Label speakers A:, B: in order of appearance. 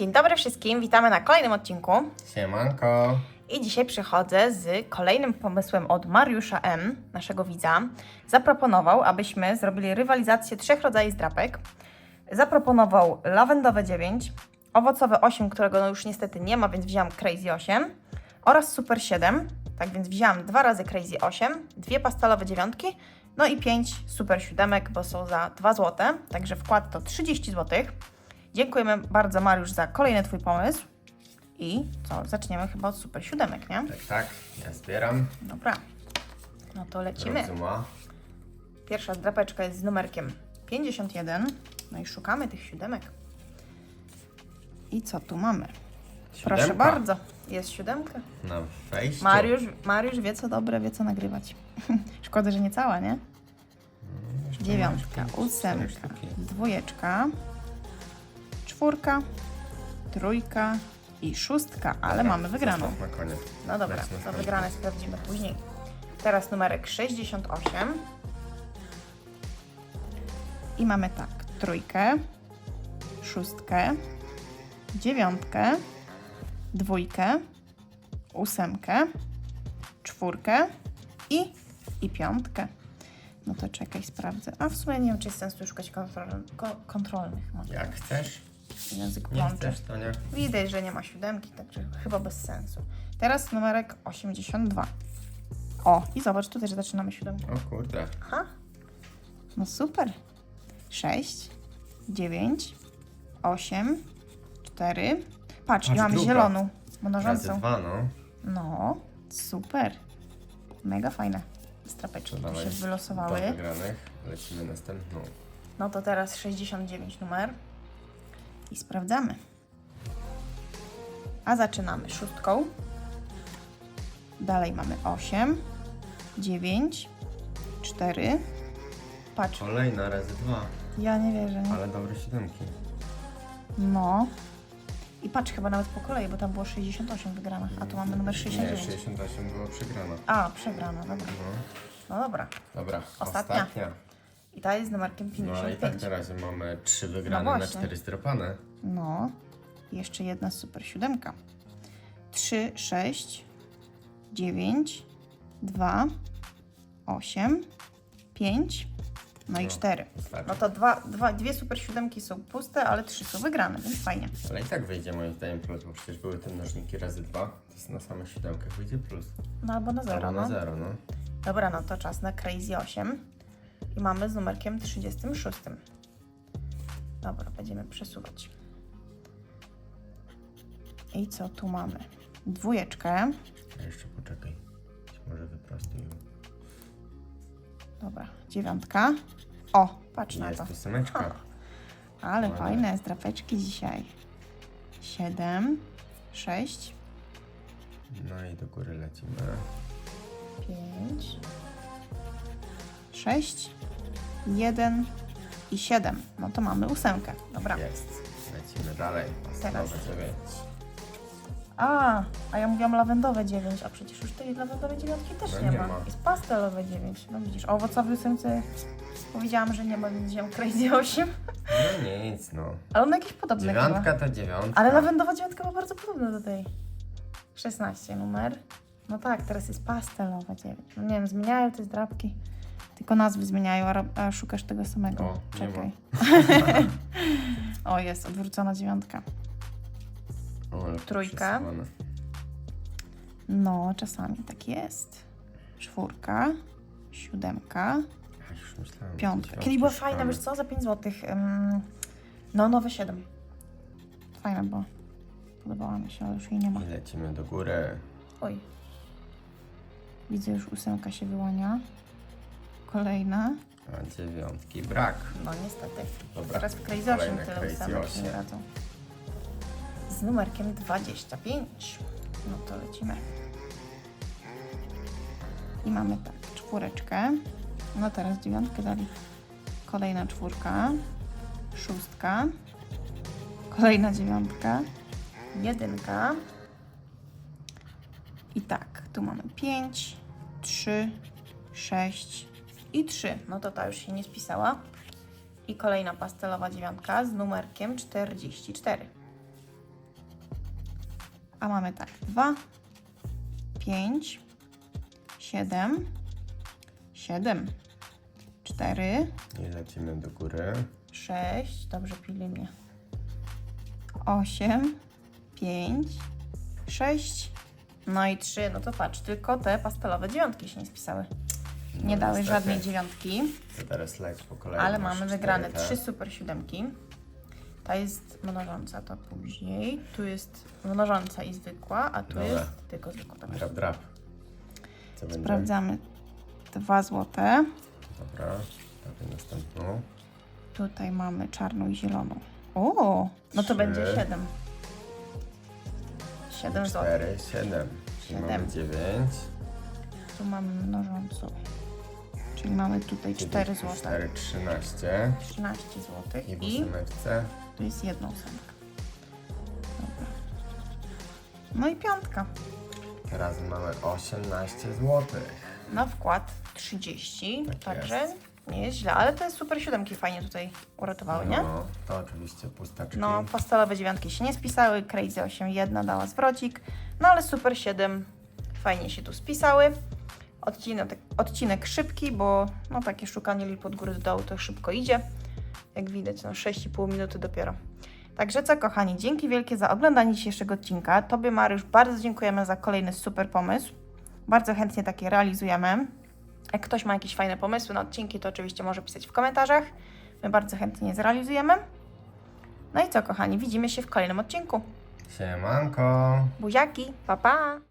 A: Dzień dobry wszystkim, witamy na kolejnym odcinku.
B: Siemanko.
A: I dzisiaj przychodzę z kolejnym pomysłem od Mariusza M., naszego widza. Zaproponował, abyśmy zrobili rywalizację trzech rodzajów zdrapek. Zaproponował lawendowe 9, owocowe 8, którego no już niestety nie ma, więc wziąłam Crazy 8 oraz Super 7. Tak więc wziąłam dwa razy Crazy 8, dwie pastelowe dziewiątki, no i 5 Super 7, bo są za 2 zł, także wkład to 30 zł. Dziękujemy bardzo Mariusz za kolejny Twój pomysł. I co, zaczniemy chyba od Super 7, nie?
B: Tak, tak, ja zbieram.
A: Dobra. No to lecimy.
B: Rozuma.
A: Pierwsza drapeczka jest z numerkiem 51. No i szukamy tych siódemek. I co tu mamy? Proszę
B: Siódemka
A: bardzo. Jest siódemka.
B: Na wejściu.
A: Mariusz, Mariusz wie co dobre, wie co nagrywać. Szkoda, że nie cała, nie?
B: Jeszcze
A: Dziewiątka, ósemka, dwójeczka, czwórka, trójka i szóstka, ale
B: Dobra,
A: mamy wygraną.
B: Na koniec.
A: No dobra, to wygrane sprawdzimy później. Teraz numerek 68. I mamy tak, trójkę, szóstkę, dziewiątkę, dwójkę, ósemkę, czwórkę i, i piątkę. No to czekaj, sprawdzę. A w sumie nie wiem, czy jest sens tu szukać kontrol, ko, kontrolnych. Może
B: Jak chcesz?
A: Język
B: Nie
A: plączy.
B: chcesz, to nie.
A: Widać, że nie ma siódemki, także chyba bez sensu. Teraz numerek 82. O, i zobacz, tu też zaczynamy siódemkę.
B: O kurde.
A: Aha, no super. 6, 9, 8, 4. Patrz, i
B: Patrz,
A: mamy
B: druga.
A: zieloną,
B: Razy
A: mnożącą.
B: dwa, no.
A: No, super. Mega fajne. Strapeczki tu
B: dawaj
A: się
B: do
A: wylosowały.
B: wygranych. Lecimy następną.
A: No to teraz 69 numer i sprawdzamy. A zaczynamy szóstką. Dalej mamy 8, 9, 4. Patrz,
B: Kolejna razy dwa.
A: ja nie wierzę. Nie?
B: Ale dobre siódemki.
A: No. I patrz, chyba nawet po kolei, bo tam było 68 wygrana, a tu mamy numer
B: Nie,
A: 69.
B: 68 było przegrana.
A: A, przegrana, dobra.
B: No.
A: No dobra.
B: Dobra,
A: Ostatnia.
B: ostatnia.
A: I ta jest z numerkiem
B: No i
A: 55.
B: tak na razie mamy trzy wygrane na
A: właśnie.
B: cztery zdropane.
A: No, i jeszcze jedna super siódemka. 3, 6, 9, 2, 8, 5, no i
B: No,
A: 4.
B: Wystarczy.
A: No to dwa, dwa, dwie super siódemki są puste, ale trzy są wygrane, więc fajnie.
B: Ale i tak wyjdzie moim zdaniem plus, bo przecież były te mnożniki razy dwa. To jest na samych siódemkach wyjdzie plus.
A: No albo na zero,
B: Albo na
A: no.
B: zero, no.
A: Dobra, no to czas na Crazy 8. Mamy z numerkiem 36. Dobra, będziemy przesuwać. I co tu mamy? Dwójeczkę.
B: Jeszcze poczekaj. Może wyprostuj ją.
A: Dobra, dziewiątka. O, patrz na
B: Jest
A: to.
B: ósemeczka.
A: Ale
B: Ładnie.
A: fajne drapeczki dzisiaj. Siedem, sześć,
B: No i do góry lecimy.
A: pięć, sześć, jeden i siedem. No to mamy ósemkę. Dobra.
B: Jest. Lecimy dalej.
A: Teraz.
B: Dziewięć.
A: A, a ja mówiłam lawendowe 9, a przecież już tej lawendowej dziewiątki też
B: No
A: nie,
B: nie
A: ma.
B: ma.
A: Jest pastelowe 9. No widzisz, a owocowy ósemce powiedziałam, że nie ma, więc wziąłem Crazy 8.
B: No nic, no.
A: Ale on jakieś podobne chyba.
B: Dziewiątka to dziewiątka.
A: Ale lawendowa dziewiątka była bardzo podobna do tej. 16 numer. No tak, teraz jest pastelowa 9. No nie wiem, zmieniają te drapki. Tylko nazwy zmieniają, a, a szukasz tego samego.
B: O, nie
A: Czekaj. o, jest odwrócona dziewiątka.
B: O, ale
A: Trójka.
B: przesuwane.
A: No, czasami tak jest. Czwórka, siódemka,
B: Ja już myślałem, że
A: piątka. Kiedyś była fajna, wiesz co, za 5 zł. no, nowe 7. Fajna była. Podobała mi się, ale już jej nie ma.
B: I lecimy do góry.
A: Oj. Widzę, już ósemka się wyłania. Kolejna.
B: A dziewiątki brak.
A: No niestety.
B: Dobra.
A: Teraz w Crazy 8
B: Kolejne
A: tyle
B: Crazy 8.
A: radzą. Z numerkiem 25. No to lecimy. I mamy tak, czwóreczkę. No teraz dziewiątkę dali. Kolejna czwórka. Szóstka. Kolejna dziewiątka. Jedynka. I tak, tu mamy 5, 3, 6 i 3. No to ta już się nie spisała. I kolejna pastelowa dziewiątka z numerkiem 44. A mamy tak, 2, 5, 7, 7, 4,
B: I lecimy do góry.
A: 6, dobrze pilnie. 8, 5, 6, no i 3. No to patrz, tylko te pastelowe dziewiątki się nie spisały. Nie
B: No,
A: dały
B: niestety.
A: żadnej dziewiątki,
B: To teraz leć po kolei.
A: ale mamy wygrane
B: cztery te.
A: trzy super siódemki. Ta jest mnożąca, to później. Tu jest mnożąca i zwykła, a tu
B: Dobra.
A: jest tylko zwykła.
B: Drap, drap. Co będzie?
A: Sprawdzamy 2 złote.
B: Dobra, dawaj następną.
A: Tutaj mamy czarną i zieloną. O, no to
B: Trzy.
A: będzie 7. 7 zł.
B: 4, 7. Czyli
A: Siedem.
B: mamy 9.
A: Tu mamy mnożącą. Czyli mamy tutaj 4 zł.
B: 4, 13.
A: 13 zł.
B: I w
A: I
B: ósemeczce.
A: tu jest jedna ósemka. Dobra. No i piątka.
B: Teraz mamy 18 zł.
A: Na wkład 30.
B: Tak
A: także
B: jest.
A: nie jest źle, ale te super siódemki fajnie tutaj uratowały, nie?
B: No, to oczywiście pustaczki.
A: No, pastelowe dziewiątki się nie spisały, Crazy 8 jedna dała zwrocik, no ale Super 7 fajnie się tu spisały. Odcinek, odcinek szybki, bo no takie szukanie lip od góry do dołu to szybko idzie. Jak widać, no 6,5 minuty dopiero. Także co kochani, dzięki wielkie za oglądanie dzisiejszego odcinka. Tobie Mariusz bardzo dziękujemy za kolejny super pomysł. Bardzo chętnie takie realizujemy. Jak ktoś ma jakieś fajne pomysły na odcinki, to oczywiście może pisać w komentarzach. My bardzo chętnie je zrealizujemy. No i co, kochani, widzimy się w kolejnym odcinku.
B: Siemanko.
A: Buziaki, pa pa!